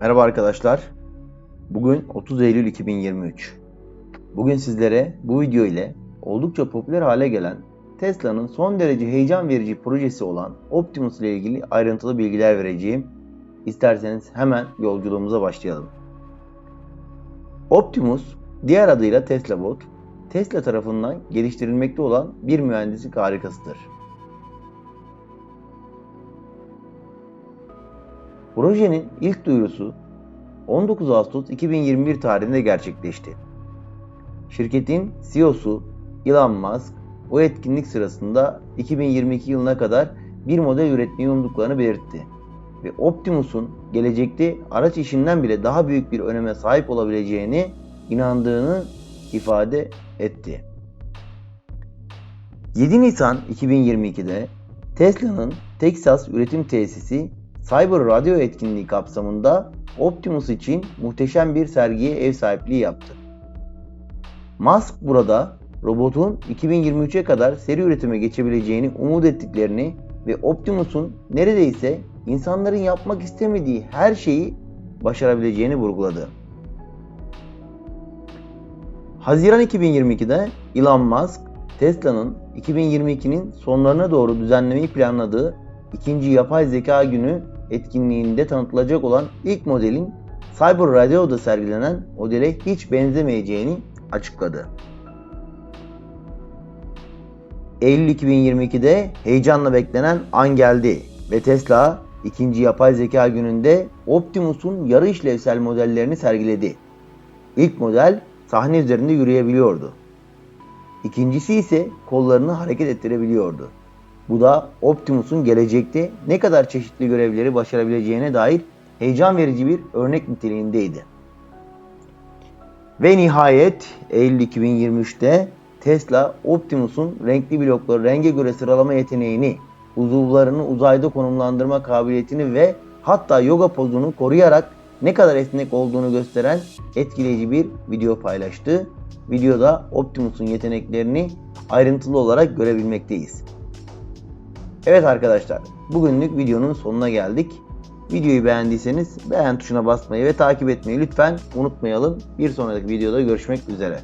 Merhaba arkadaşlar. Bugün 30 Eylül 2023. Bugün sizlere bu video ile oldukça popüler hale gelen Tesla'nın son derece heyecan verici projesi olan Optimus ile ilgili ayrıntılı bilgiler vereceğim. İsterseniz hemen yolculuğumuza başlayalım. Optimus, diğer adıyla Tesla Bot, Tesla tarafından geliştirilmekte olan bir mühendislik harikasıdır. Projenin ilk duyurusu 19 Ağustos 2021 tarihinde gerçekleşti. Şirketin CEO'su Elon Musk o etkinlik sırasında 2022 yılına kadar bir model üretmeyi umduklarını belirtti ve Optimus'un gelecekte araç işinden bile daha büyük bir öneme sahip olabileceğini inandığını ifade etti. 7 Nisan 2022'de Tesla'nın Texas üretim tesisi Cyber Radyo etkinliği kapsamında Optimus için muhteşem bir sergiye ev sahipliği yaptı. Musk burada robotun 2023'e kadar seri üretime geçebileceğini umut ettiklerini ve Optimus'un neredeyse insanların yapmak istemediği her şeyi başarabileceğini vurguladı. Haziran 2022'de Elon Musk, Tesla'nın 2022'nin sonlarına doğru düzenlemeyi planladığı ikinci yapay zeka günü etkinliğinde tanıtılacak olan ilk modelin Cyber Radio'da sergilenen modele hiç benzemeyeceğini açıkladı. Eylül 2022'de heyecanla beklenen an geldi ve Tesla ikinci yapay zeka gününde Optimus'un yarı işlevsel modellerini sergiledi. İlk model sahne üzerinde yürüyebiliyordu. İkincisi ise kollarını hareket ettirebiliyordu. Bu da Optimus'un gelecekte ne kadar çeşitli görevleri başarabileceğine dair heyecan verici bir örnek niteliğindeydi. Ve nihayet Eylül 2023'te Tesla Optimus'un renkli blokları renge göre sıralama yeteneğini, uzuvlarını uzayda konumlandırma kabiliyetini ve hatta yoga pozunu koruyarak ne kadar esnek olduğunu gösteren etkileyici bir video paylaştı. Videoda Optimus'un yeteneklerini ayrıntılı olarak görebilmekteyiz. Evet arkadaşlar, bugünlük videonun sonuna geldik. Videoyu beğendiyseniz beğen tuşuna basmayı ve takip etmeyi lütfen unutmayalım. Bir sonraki videoda görüşmek üzere.